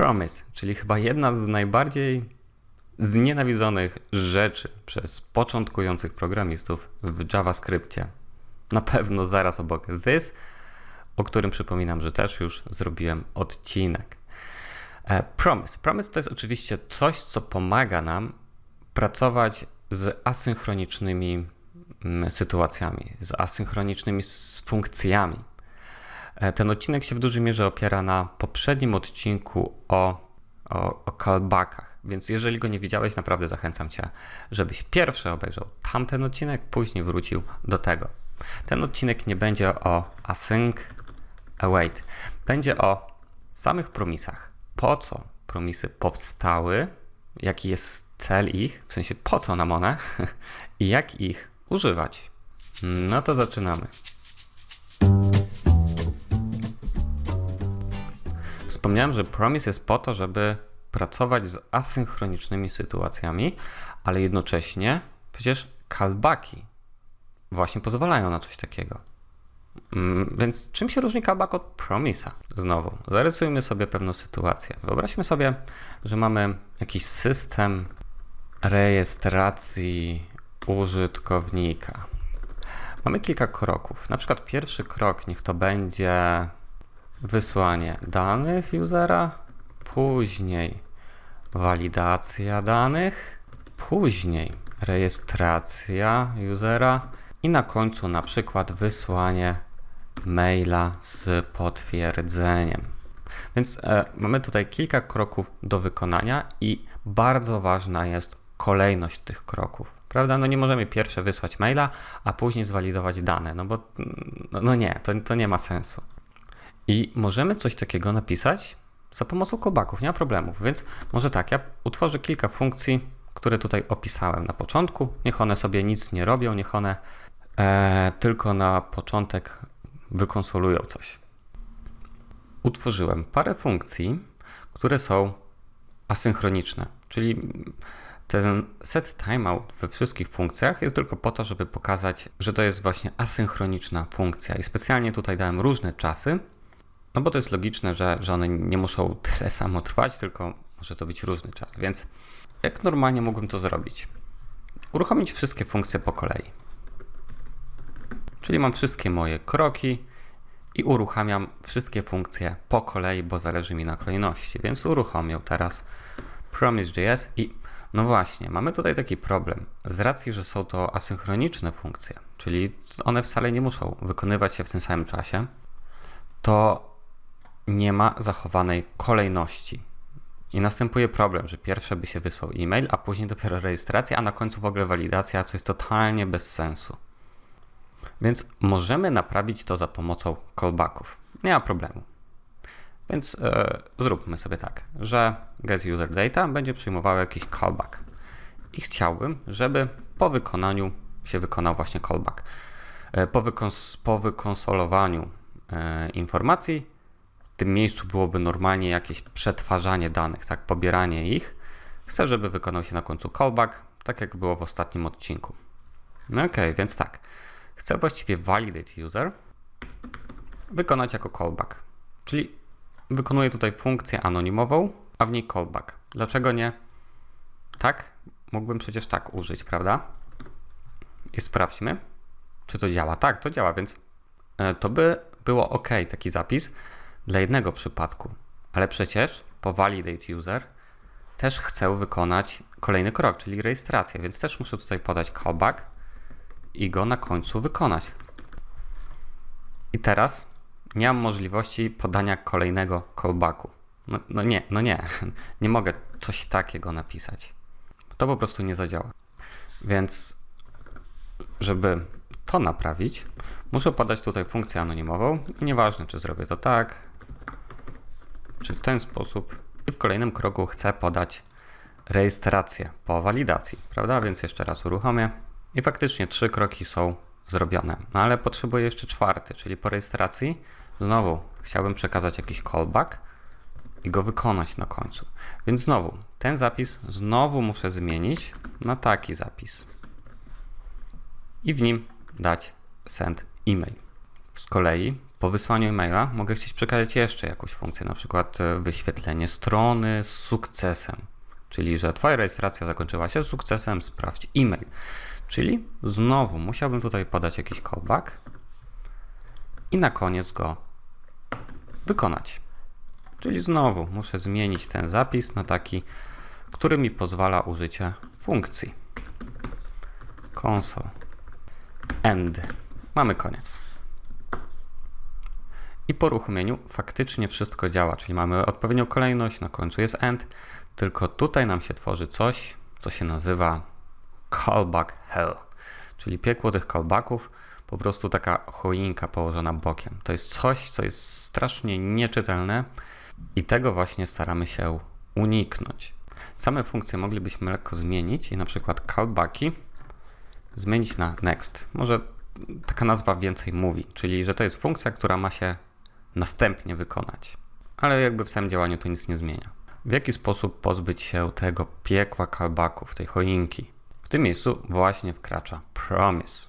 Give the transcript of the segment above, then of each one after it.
Promise, czyli chyba jedna z najbardziej znienawidzonych rzeczy przez początkujących programistów w JavaScriptie. Na pewno zaraz obok this, o którym przypominam, że też już zrobiłem odcinek. E, Promise. Promise to jest oczywiście coś, co pomaga nam pracować z asynchronicznymi mm, sytuacjami, z asynchronicznymi funkcjami. E, Ten odcinek się w dużej mierze opiera na poprzednim odcinku o, o, o callbackach, więc jeżeli go nie widziałeś, naprawdę zachęcam Cię, żebyś pierwszy obejrzał tamten odcinek, później wrócił do tego. Ten odcinek nie będzie o async await, będzie o samych promisach. Po co promisy powstały, jaki jest cel ich, w sensie po co nam one i jak ich używać. No to zaczynamy. Wspomniałem, że Promise jest po to, żeby pracować z asynchronicznymi sytuacjami, ale jednocześnie przecież callbacki właśnie pozwalają na coś takiego. Mm, Więc czym się różni callback od promisa? Znowu, zarysujmy sobie pewną sytuację. Wyobraźmy sobie, że mamy jakiś system rejestracji użytkownika. Mamy kilka kroków. Na przykład pierwszy krok niech to będzie wysłanie danych usera, później walidacja danych, później rejestracja usera i na końcu na przykład wysłanie maila z potwierdzeniem. Więc e, mamy tutaj kilka kroków do wykonania i bardzo ważna jest kolejność tych kroków. Prawda? No nie możemy pierwsze wysłać maila, a później zwalidować dane, no bo mm, no, no nie, to, to nie ma sensu. I możemy coś takiego napisać za pomocą callbacków, nie ma problemów. Więc może tak, ja utworzę kilka funkcji, które tutaj opisałem na początku. Niech one sobie nic nie robią, niech one e, tylko na początek wykonsolują coś. Utworzyłem parę funkcji, które są asynchroniczne, czyli ten set timeout we wszystkich funkcjach jest tylko po to, żeby pokazać, że to jest właśnie asynchroniczna funkcja. I specjalnie tutaj dałem różne czasy, no bo to jest logiczne, że, że one nie muszą tyle samo trwać, tylko może to być różny czas. Więc jak normalnie mógłbym to zrobić? Uruchomić wszystkie funkcje po kolei. Czyli mam wszystkie moje kroki i uruchamiam wszystkie funkcje po kolei, bo zależy mi na kolejności. Więc uruchomię teraz Promise.js i no właśnie, mamy tutaj taki problem. Z racji, że są to asynchroniczne funkcje, czyli one wcale nie muszą wykonywać się w tym samym czasie, to nie ma zachowanej kolejności. I następuje problem, że pierwsze by się wysłał e-mail, a później dopiero rejestracja, a na końcu w ogóle walidacja, co jest totalnie bez sensu. Więc możemy naprawić to za pomocą callbacków. Nie ma problemu. Więc e, zróbmy sobie tak, że getUserData będzie przyjmował jakiś callback. I chciałbym, żeby po wykonaniu się wykonał właśnie callback. E, po, wykons- po wykonsolowaniu e, informacji tym miejscu byłoby normalnie jakieś przetwarzanie danych, tak, pobieranie ich. Chcę, żeby wykonał się na końcu callback, tak jak było w ostatnim odcinku. No ok, więc tak. Chcę właściwie validate user wykonać jako callback. Czyli wykonuję tutaj funkcję anonimową, a w niej callback. Dlaczego nie? Tak? Mógłbym przecież tak użyć, prawda? I sprawdźmy, czy to działa. Tak, to działa, więc e, to by było ok, taki zapis dla jednego przypadku. Ale przecież po validate user też chcę wykonać kolejny krok, czyli rejestrację, więc też muszę tutaj podać callback i go na końcu wykonać. I teraz nie mam możliwości podania kolejnego callbacku. No, no nie, no nie, nie mogę coś takiego napisać. To po prostu nie zadziała. Więc, żeby to naprawić, muszę podać tutaj funkcję anonimową i nieważne, czy zrobię to tak, w ten sposób. I w kolejnym kroku chcę podać rejestrację po walidacji, prawda? Więc jeszcze raz uruchomię i faktycznie trzy kroki są zrobione. No ale potrzebuję jeszcze czwarty, czyli po rejestracji znowu chciałbym przekazać jakiś callback i go wykonać na końcu. Więc znowu ten zapis znowu muszę zmienić na taki zapis i w nim dać send email. Z kolei Po wysłaniu e-maila mogę chcieć przekazać jeszcze jakąś funkcję, na przykład e, wyświetlenie strony z sukcesem, czyli że Twoja rejestracja zakończyła się sukcesem, sprawdź e-mail. Czyli znowu musiałbym tutaj podać jakiś callback i na koniec go wykonać. Czyli znowu muszę zmienić ten zapis na taki, który mi pozwala użycie funkcji. Console end. Mamy koniec. I po uruchomieniu faktycznie wszystko działa, czyli mamy odpowiednią kolejność, na końcu jest end, tylko tutaj nam się tworzy coś, co się nazywa callback hell, czyli piekło tych callbacków, po prostu taka choinka położona bokiem. To jest coś, co jest strasznie nieczytelne i tego właśnie staramy się uniknąć. Same funkcje moglibyśmy lekko zmienić i na przykład callbacki zmienić na next. Może taka nazwa więcej mówi, czyli że to jest funkcja, która ma się następnie wykonać. Ale jakby w samym działaniu to nic nie zmienia. W jaki sposób pozbyć się tego piekła callbacków, tej choinki? W tym miejscu właśnie wkracza promise.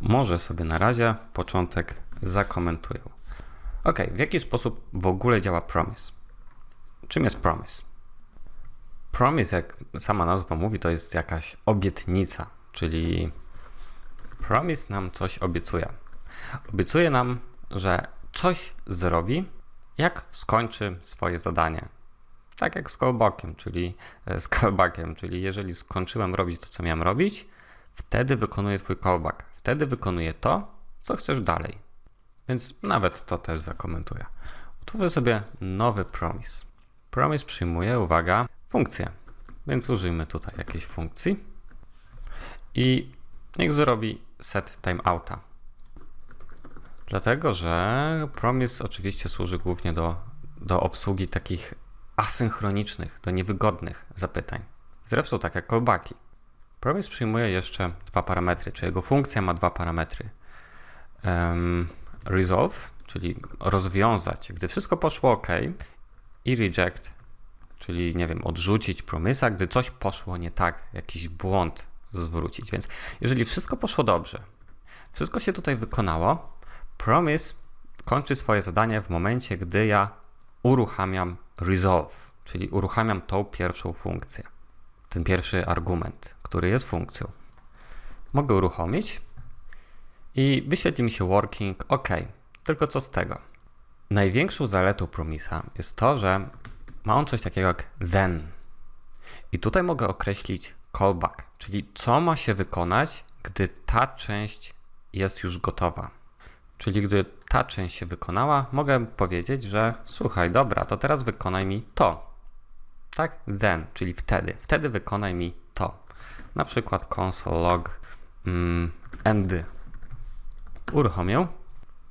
Może sobie na razie początek zakomentuję. Ok, w jaki sposób w ogóle działa promise? Czym jest promise? Promise, jak sama nazwa mówi, to jest jakaś obietnica, czyli promise nam coś obiecuje. Obiecuje nam, że coś zrobi, jak skończy swoje zadanie. Tak jak z callbackiem, czyli e, z callbackiem, czyli jeżeli skończyłem robić to, co miałem robić, wtedy wykonuję twój callback. Wtedy wykonuję to, co chcesz dalej. Więc nawet to też zakomentuję. Utworzę sobie nowy promise. Promise przyjmuje, uwaga, funkcję. Więc użyjmy tutaj jakiejś funkcji i niech zrobi set timeouta. Dlatego, że Promise oczywiście służy głównie do, do obsługi takich asynchronicznych, do niewygodnych zapytań. Zresztą tak jak callbacki. Promise przyjmuje jeszcze dwa parametry, czy jego funkcja ma dwa parametry. Um, resolve, czyli rozwiązać, gdy wszystko poszło ok, i reject, czyli nie wiem, odrzucić promisa, gdy coś poszło nie tak, jakiś błąd zwrócić. Więc jeżeli wszystko poszło dobrze, wszystko się tutaj wykonało, promise kończy swoje zadanie w momencie, gdy ja uruchamiam resolve, czyli uruchamiam tą pierwszą funkcję, ten pierwszy argument, który jest funkcją. Mogę uruchomić i wyświetli mi się working OK. Tylko co z tego? Największą zaletą Promisa jest to, że ma on coś takiego jak then. I tutaj mogę określić callback, czyli co ma się wykonać, gdy ta część jest już gotowa. Czyli gdy ta część się wykonała, mogę powiedzieć, że słuchaj, dobra, to teraz wykonaj mi to. Tak? Then, czyli wtedy. Wtedy wykonaj mi to. Na przykład console log mm, end. Uruchomię.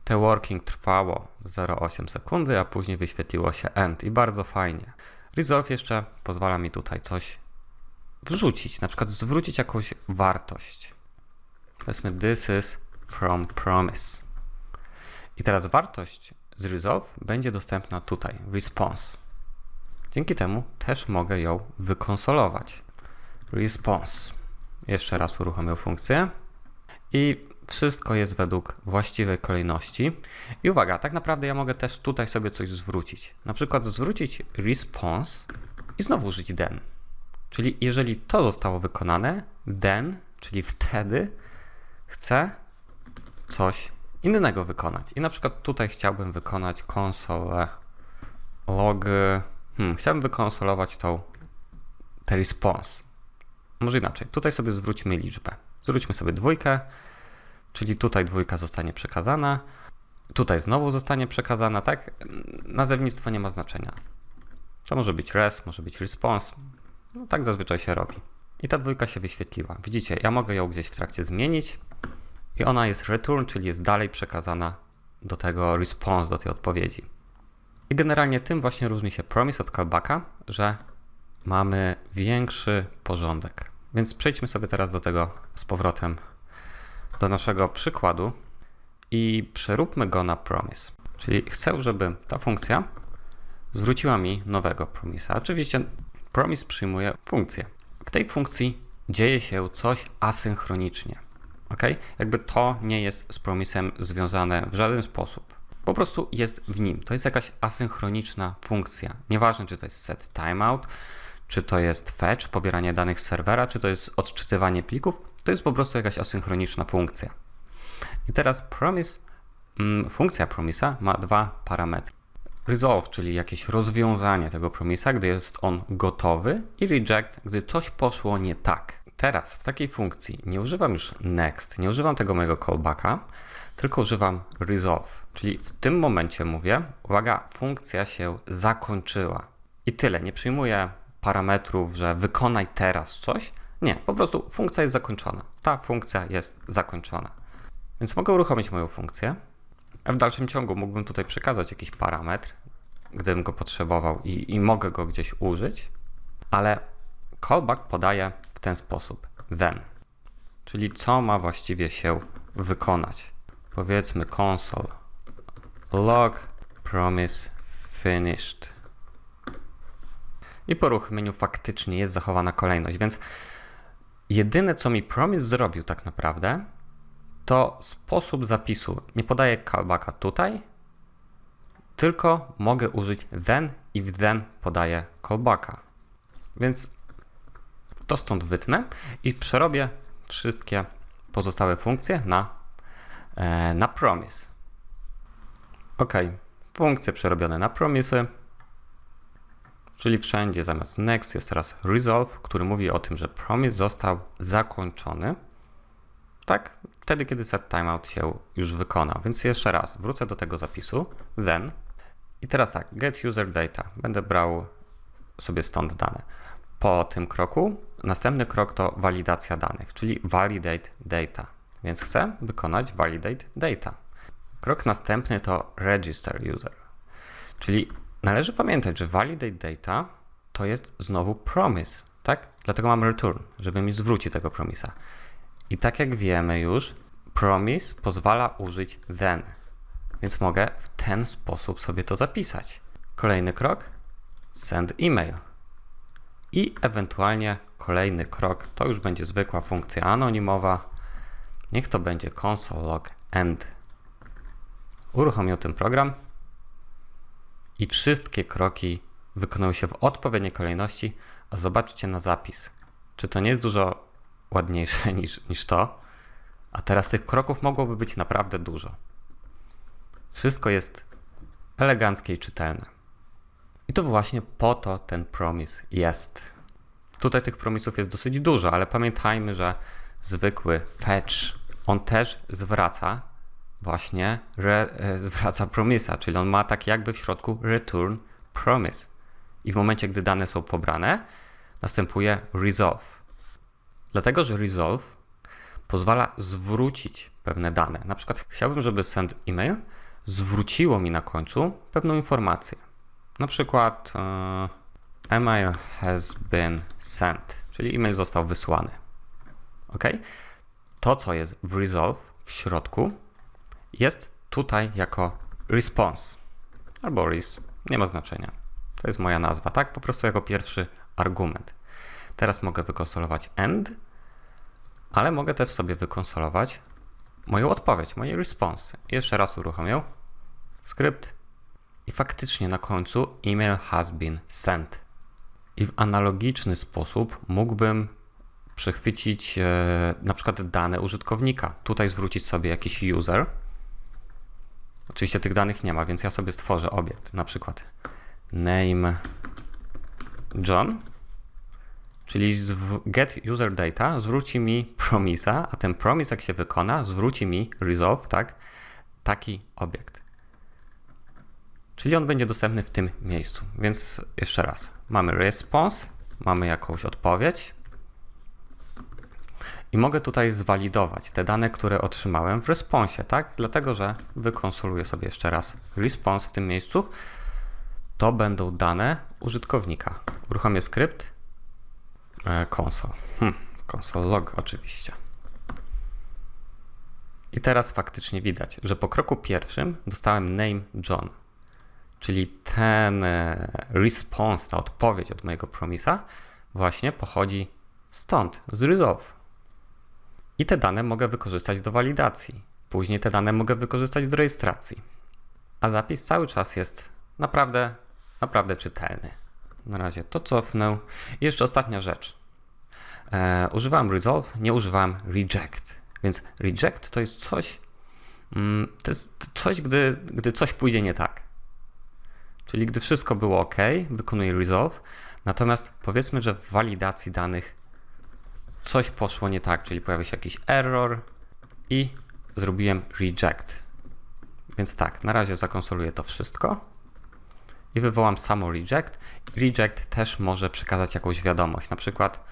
Te working trwało 0,8 sekundy, a później wyświetliło się end i bardzo fajnie. Resolve jeszcze pozwala mi tutaj coś wrzucić, na przykład zwrócić jakąś wartość. Powiedzmy, this is from promise. I teraz wartość z resolve będzie dostępna tutaj, response. Dzięki temu też mogę ją wykonsolować. Response. Jeszcze raz uruchomię funkcję. I wszystko jest według właściwej kolejności. I uwaga, tak naprawdę ja mogę też tutaj sobie coś zwrócić. Na przykład zwrócić response i znowu użyć then. Czyli jeżeli to zostało wykonane, then, czyli wtedy chcę coś innego wykonać. I na przykład tutaj chciałbym wykonać console log. Hmm, chciałbym wykonsolować tą te response. Może inaczej. Tutaj sobie zwróćmy liczbę. Zwróćmy sobie dwójkę, czyli tutaj dwójka zostanie przekazana. Tutaj znowu zostanie przekazana, tak? Nazewnictwo nie ma znaczenia. To może być res, może być response, no tak zazwyczaj się robi. I ta dwójka się wyświetliła. Widzicie, ja mogę ją gdzieś w trakcie zmienić i ona jest return, czyli jest dalej przekazana do tego response, do tej odpowiedzi. I generalnie tym właśnie różni się promise od callbacka, że mamy większy porządek. Więc przejdźmy sobie teraz do tego z powrotem do naszego przykładu i przeróbmy go na promise. Czyli chcę, żeby ta funkcja zwróciła mi nowego promisa. Oczywiście Promise przyjmuje funkcję. W tej funkcji dzieje się coś asynchronicznie. Ok? Jakby to nie jest z promisem związane w żaden sposób. Po prostu jest w nim. To jest jakaś asynchroniczna funkcja. Nieważne, czy to jest set timeout, czy to jest fetch, pobieranie danych z serwera, czy to jest odczytywanie plików. To jest po prostu jakaś asynchroniczna funkcja. I teraz promise, mm, funkcja promisa ma dwa parametry. Resolve, czyli jakieś rozwiązanie tego promisa, gdy jest on gotowy, i reject, gdy coś poszło nie tak. Teraz w takiej funkcji nie używam już next, nie używam tego mojego callbacka, tylko używam resolve, czyli w tym momencie mówię, uwaga, funkcja się zakończyła. I tyle, nie przyjmuję parametrów, że wykonaj teraz coś. Nie, po prostu funkcja jest zakończona. Ta funkcja jest zakończona. Więc mogę uruchomić moją funkcję. W dalszym ciągu mógłbym tutaj przekazać jakiś parametr, gdybym go potrzebował i, i mogę go gdzieś użyć, ale callback podaje ten sposób then, czyli co ma właściwie się wykonać. Powiedzmy console log promise finished. I po uruchomieniu faktycznie jest zachowana kolejność, więc jedyne co mi promise zrobił tak naprawdę, to sposób zapisu. Nie podaję callbacka tutaj, tylko mogę użyć then i w then podaję callbacka. Więc to stąd wytnę i przerobię wszystkie pozostałe funkcje na, e, na promise. Ok, funkcje przerobione na promisy, czyli wszędzie zamiast next jest teraz resolve, który mówi o tym, że promise został zakończony. Tak, wtedy kiedy set timeout się już wykona. Więc jeszcze raz wrócę do tego zapisu, then i teraz tak, get user data. Będę brał sobie stąd dane. Po tym kroku następny krok to walidacja danych, czyli validate data. Więc chcę wykonać validate data. Krok następny to register user. Czyli należy pamiętać, że validate data to jest znowu promise, tak? Dlatego mam return, żeby mi zwrócić tego promisa. I tak jak wiemy już, promise pozwala użyć then. Więc mogę w ten sposób sobie to zapisać. Kolejny krok send email. I ewentualnie kolejny krok to już będzie zwykła funkcja anonimowa. Niech to będzie console log end. Uruchomił ten program i wszystkie kroki wykonują się w odpowiedniej kolejności. A zobaczcie na zapis. Czy to nie jest dużo ładniejsze niż, niż to? A teraz tych kroków mogłoby być naprawdę dużo. Wszystko jest eleganckie i czytelne. I to właśnie po to ten promise jest. Tutaj tych promisów jest dosyć dużo, ale pamiętajmy, że zwykły fetch, on też zwraca właśnie, re, e, zwraca promisa, czyli on ma tak jakby w środku return promise. I w momencie, gdy dane są pobrane, następuje resolve. Dlatego, że resolve pozwala zwrócić pewne dane. Na przykład chciałbym, żeby send email zwróciło mi na końcu pewną informację. Na przykład e, email has been sent, czyli e-mail został wysłany. Ok? To, co jest w resolve w środku, jest tutaj jako response albo res, nie ma znaczenia. To jest moja nazwa, tak? Po prostu jako pierwszy argument. Teraz mogę wykonsolować end, ale mogę też sobie wykonsolować moją odpowiedź, moje response. Jeszcze raz uruchomię skrypt i faktycznie na końcu email has been sent. I w analogiczny sposób mógłbym przechwycić e, na przykład dane użytkownika. Tutaj zwrócić sobie jakiś user. Oczywiście tych danych nie ma, więc ja sobie stworzę obiekt, na przykład name John, czyli get user data zwróci mi promisa, a ten promise jak się wykona, zwróci mi resolve, tak, taki obiekt. Czyli on będzie dostępny w tym miejscu. Więc jeszcze raz, mamy response, mamy jakąś odpowiedź i mogę tutaj zwalidować te dane, które otrzymałem w responsie, tak? Dlatego, że wykonsoluję sobie jeszcze raz response w tym miejscu. To będą dane użytkownika. Uruchomię skrypt e, console. Hm, console log oczywiście. I teraz faktycznie widać, że po kroku pierwszym dostałem name John. Czyli ten e, response, ta odpowiedź od mojego promisa właśnie pochodzi stąd, z resolve. I te dane mogę wykorzystać do walidacji. Później te dane mogę wykorzystać do rejestracji. A zapis cały czas jest naprawdę, naprawdę czytelny. Na razie to cofnę. I jeszcze ostatnia rzecz. E, używałem resolve, nie używałem reject. Więc reject to jest coś, mm, to jest coś, gdy, gdy coś pójdzie nie tak. Czyli gdy wszystko było ok, wykonuję resolve, natomiast powiedzmy, że w walidacji danych coś poszło nie tak, czyli pojawił się jakiś error i zrobiłem reject. Więc tak, na razie zakonsoluję to wszystko i wywołam samo reject. Reject też może przekazać jakąś wiadomość, na przykład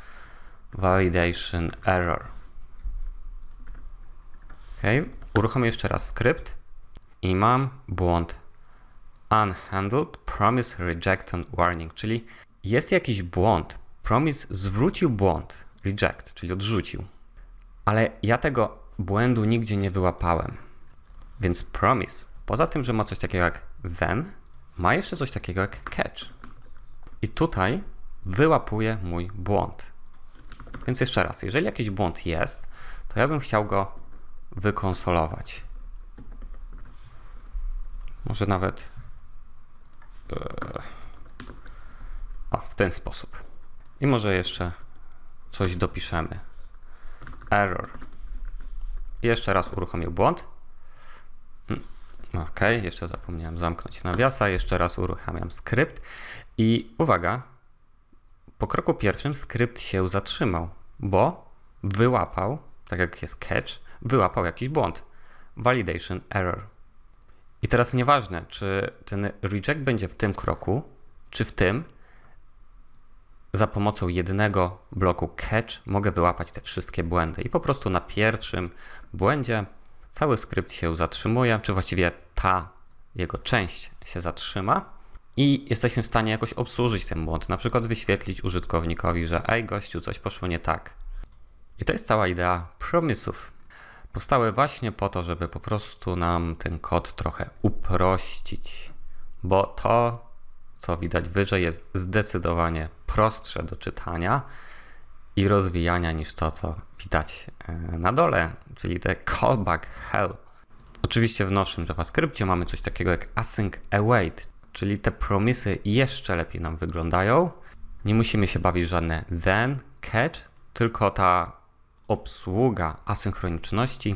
validation error. Ok, uruchomię jeszcze raz skrypt i mam błąd unhandled promise rejected warning, czyli jest jakiś błąd. Promise zwrócił błąd, reject, czyli odrzucił. Ale ja tego błędu nigdzie nie wyłapałem. Więc promise, poza tym, że ma coś takiego jak then, ma jeszcze coś takiego jak catch. I tutaj wyłapuje mój błąd. Więc jeszcze raz, jeżeli jakiś błąd jest, to ja bym chciał go wykonsolować. Może nawet o, w ten sposób. I może jeszcze coś dopiszemy. Error. Jeszcze raz uruchomił błąd. Mm, Ok, jeszcze zapomniałem zamknąć nawiasa. Jeszcze raz uruchamiam skrypt. I uwaga, po kroku pierwszym skrypt się zatrzymał, bo wyłapał, tak jak jest catch, wyłapał jakiś błąd. Validation error. I teraz nieważne, czy ten reject będzie w tym kroku, czy w tym, za pomocą jednego bloku catch mogę wyłapać te wszystkie błędy. I po prostu na pierwszym błędzie cały skrypt się zatrzymuje, czy właściwie ta jego część się zatrzyma i jesteśmy w stanie jakoś obsłużyć ten błąd, na przykład wyświetlić użytkownikowi, że ej gościu, coś poszło nie tak. I to jest cała idea promisów. Powstały właśnie po to, żeby po prostu nam ten kod trochę uprościć, bo to, co widać wyżej, jest zdecydowanie prostsze do czytania i rozwijania niż to, co widać e, na dole, czyli te callback hell. Oczywiście w naszym JavaScriptie mamy coś takiego jak async await, czyli te promisy jeszcze lepiej nam wyglądają. Nie musimy się bawić żadne then, catch, tylko ta obsługa asynchroniczności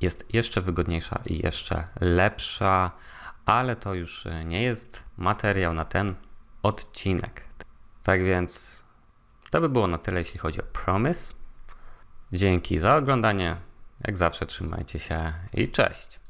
jest jeszcze wygodniejsza i jeszcze lepsza, ale to już nie jest materiał na ten odcinek. Tak więc to by było na tyle, jeśli chodzi o Promise. Dzięki za oglądanie. Jak zawsze trzymajcie się i cześć.